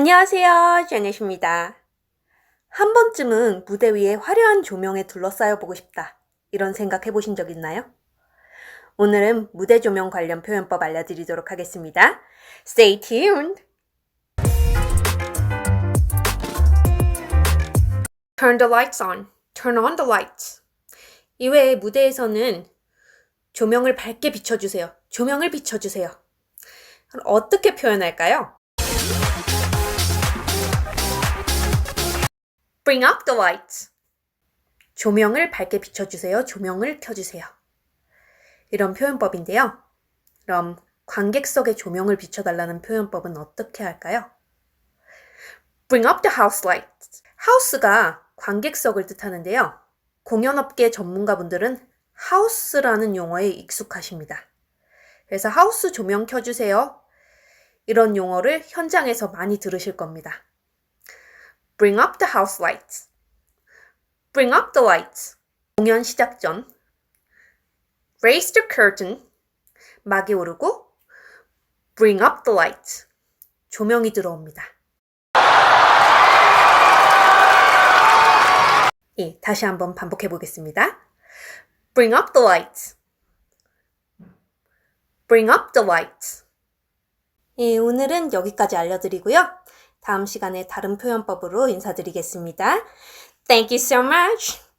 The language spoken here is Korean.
안녕하세요, 제넷입니다. 한 번쯤은 무대 위에 화려한 조명에 둘러싸여 보고 싶다. 이런 생각 해보신 적 있나요? 오늘은 무대 조명 관련 표현법 알려드리도록 하겠습니다. Stay tuned! Turn the lights on. Turn on the lights. 이외에 무대에서는 조명을 밝게 비춰주세요. 조명을 비춰주세요. 어떻게 표현할까요? Bring up the lights. 조명을 밝게 비춰주세요. 조명을 켜주세요. 이런 표현법인데요. 그럼 관객석에 조명을 비춰달라는 표현법은 어떻게 할까요? Bring up the house lights. house가 관객석을 뜻하는데요. 공연업계 전문가분들은 house라는 용어에 익숙하십니다. 그래서 하우스 조명 켜주세요. 이런 용어를 현장에서 많이 들으실 겁니다. Bring up the house lights. Bring up the lights. 공연 시작 전. Raise the curtain. 막이 오르고. Bring up the lights. 조명이 들어옵니다. 예, 다시 한번 반복해 보겠습니다. Bring up the lights. Bring up the lights. 예, 오늘은 여기까지 알려드리고요. 다음 시간에 다른 표현법으로 인사드리겠습니다. Thank you so much.